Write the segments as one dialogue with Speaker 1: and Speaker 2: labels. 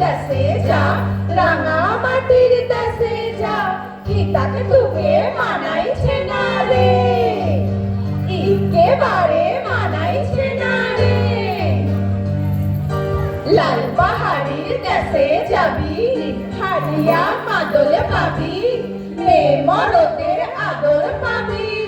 Speaker 1: দেশে যা রাঙা মাটির দেশে যা কি তাকে তোকে মানাইছে না রে একেবারে মানাইছে না রে লাল পাহাড়ির দেশে যাবি হারিয়া মাদল পাবি মে মরদের আদর পাবি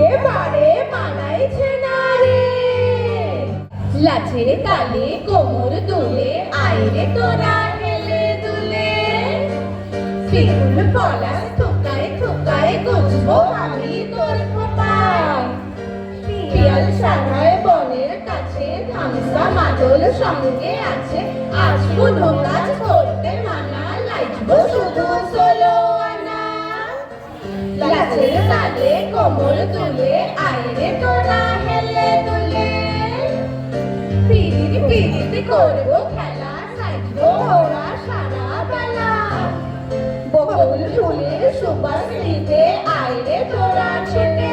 Speaker 1: রে একেবারে মানাইছে না রে। লাচের তালে কোমর দুলে, আইরে তোরা হেলে দুলে। শিকুল পলাশ থোকায় থোকায় গুছবো আমি তোর খোপায়। পিয়াল সারায় বনের কাছে ধামসা মাদল সঙ্গে আছে, আসব কাজ করতে কোমর তুলে আইরে তোরা হেলে দুলে। পিড়ির পিড়ির করব খেলা সাইজবো ওরা সারা বেলা। বকুল ফুলের সুবাস নিতে আইরে তোরা ছুটে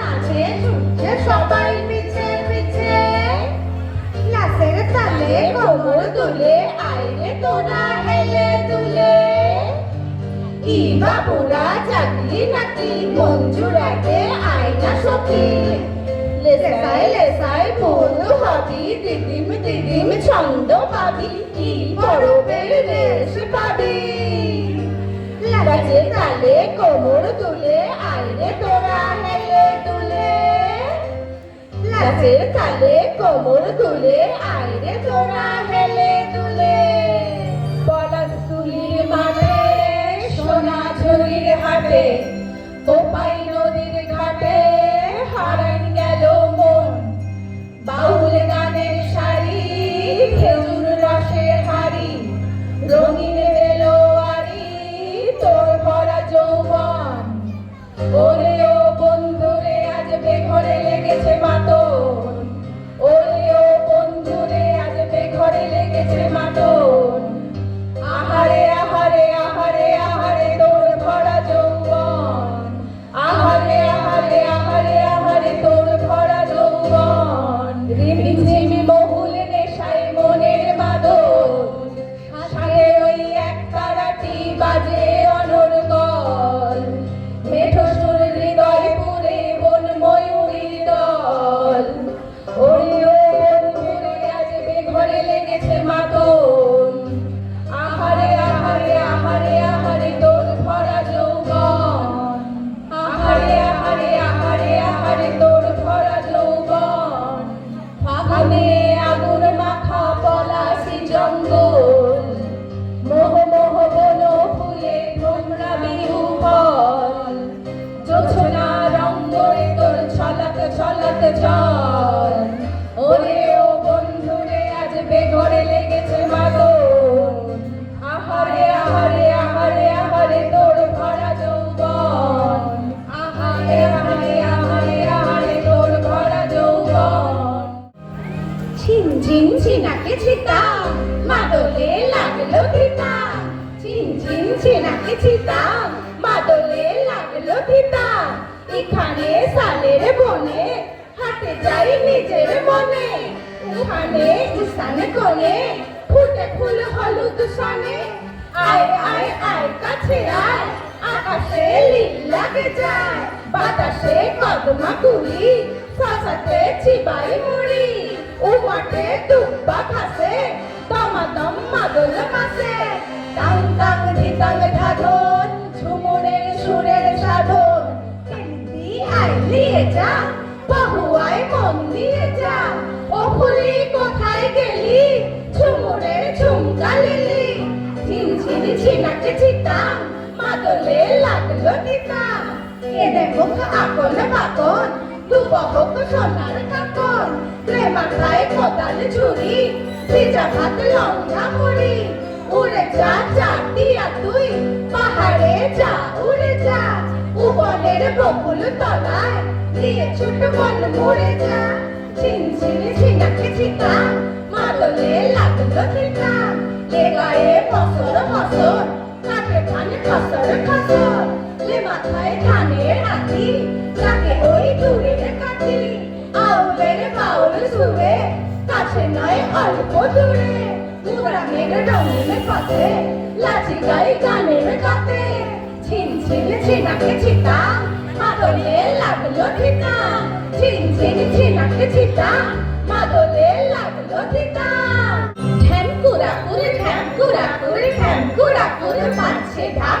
Speaker 1: নাচে, ছুটছে সবাই পিছে পিছে। লাসের তালে কোমর তুলে আইরে তোরা হেলে ই বাবুরা জাগলি নাকি মঞ্জুর আগে আয়না দিদিম দিদিম পাবি তালে কোমর তুলে তুলে। তালে কোমর তুলে আইরে তোরা হেলে জল ওরে ও বন্ধুরে, আজ বেঘরে লেগেছে মাগন আহারে আহারে আহারে আহারে তোর ভরা যৌবন। আহারে আহারে আহারে আহারে তোর ভরা যৌবন। ঝিনঝিন ঝিনাকে ছিটা মাদলে লাগল পিতা ঝিনঝিন ঝিনাকে ছিটা মাদলে লাগল পিতা এখানে সালের বনে হাতে যাই নিজের মনে। ওখানে ইসানে কোণে, ফুটে ফুল হলুদ সানে। আয় আয় আয়, কাছে আয়, আকাশে লীল লাগে যায়। বাতাসে কদমা কুড়ি শশাতে চিবাই মুড়ি। মাঠে দুব্বা খাসে, দমাদম মাদল মাসে। টাং টাং ধিতাং ধাধন ঝুমুরের সুরের সাধন। আই নিয়ে যা দিয়ে যা। ও ফুলি কোথায় গেলি? ঝুমুরের ঝুমকা লিলি ঝিনঝিন ঝিনাকে ঝিতাম মাদলে লাগল দিতাম এ দেখো আকল বাকন দু বহক সোনার কাকন রে মাথায় কোদাল ঝুড়ি ভিজা ভাত লঙ্কা মুড়ি। উড়ে যা চাটিয়া তুই, পাহাড়ে যা, উড়ে যা। উপনের বকুল তলায় দিয়ে ছোট বন মুড়ে যা ঝিনঝিনি ঝিনাকে ঝিতাম মাদলে লাগলো দিতাম এ গায়ে ফসর ফসর কাকে ধানে ফসর ফসর লে মাথায় ধানের হাতি কাকে ওই দূরের কাটি আউলের বাউল সুরে কাছে নয় অল্প দূরে গ্রামের রঙিন পথে লাচি গাই গানের কাতে ঝিনঝিন ঝিনাকে ঝিতাম মাদলে লাগল দিতাম ঝিনঝিন ঝিনাকে ঝিতাম মাদলে লাগল দিতাম ঢ্যামকুরা করে ঢ্যামকুরা করে ঢ্যামকুরা করে বাজছে ঢাক।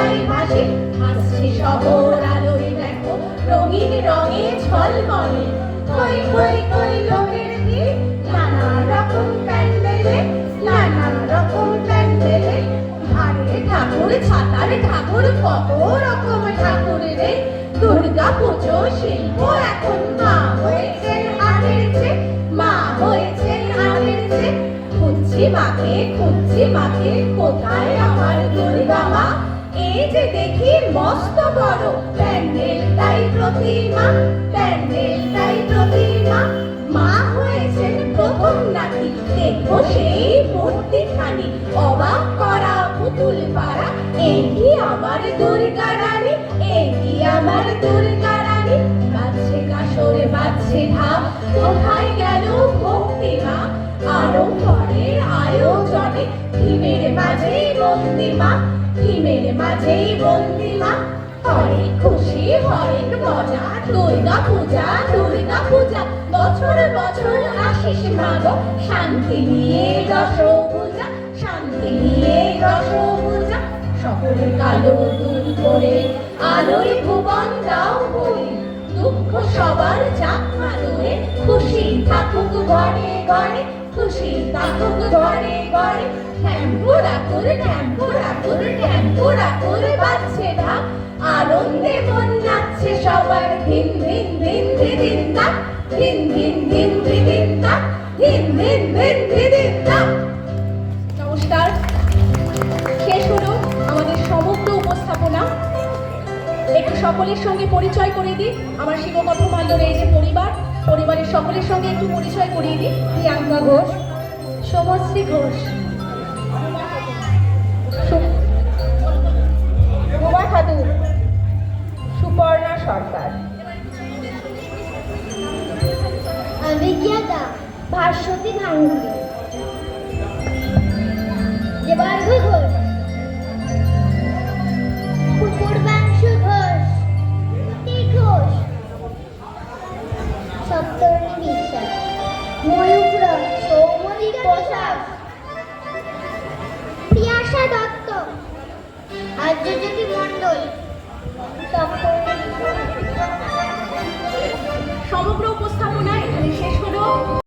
Speaker 1: কত রকম ঠাকুর রে দুর্গা পুজো শিল্প এখন মা হয়েছেন আগের মা আগের চেয়ে খুঁজছি মাকে খুঁজছি মাকে, কোথায় আমার দুর্গা মা? এই যে দেখি মস্ত বড় প্যান্ডেল, তাই প্রতিমা, প্যান্ডেল, তাই প্রতিমা। মা হয়েছেন প্রথম নাকি দেখব সেই মূর্তিখানি, অবাক করা পাড়া এই কি আমার দুর্গা রানী এই কি আমার দুর্গা রানী। বাজছে কাসরে বাজছে ঢাক কোথায় গেল ভক্তিমা? আরও পরের আয়োজনে ভীমের মাঝেই বন্দিমা ভীমের মাঝেই বন্দিমা হরেক খুশি হরেক মজা, দুর্গা পূজা দুর্গা পূজা। বছর বছর আসিস মাগো, শান্তি নিয়ে দশ পূজা শান্তি নিয়ে দশ পূজা সকল কালো দূর করে আলোয় ভুবন দাও বলে দুঃখ সবার যাক মাদুরে খুশি থাকুক ঘরে ঘরে খুশি থাকুক ঘরে ঘরে ঠ্যাম্পুরা করে ঠ্যাম্পুরা করে ঠ্যাম্পুরা করে বাজছে ঢাক। আনন্দে মন নাচছে সবার দিন দিন দিন দিন তা দিন দিন দিন দিন তা দিন দিন দিন দিন তা নমস্কার। সকলের সঙ্গে পরিচয় করে দিই। আমার শিবকথ মাল্যর এই যে পরিবার। পরিবারের সকলের সঙ্গে একটু পরিচয় করিয়ে দিই। প্রিয়াঙ্কা ঘোষ, শুভশ্রী ঘোষ। সুপর্ণা সরকার।
Speaker 2: বিজ্ঞাতা ভাস্বতী গাঙ্গুলি। সপ্তর্ণী বিশ্বাস ময়ূর প্রিয়াশা দত্ত আর্যজ্যোতি মণ্ডল
Speaker 1: সমগ্র উপস্থাপনা এখানে শেষ হলো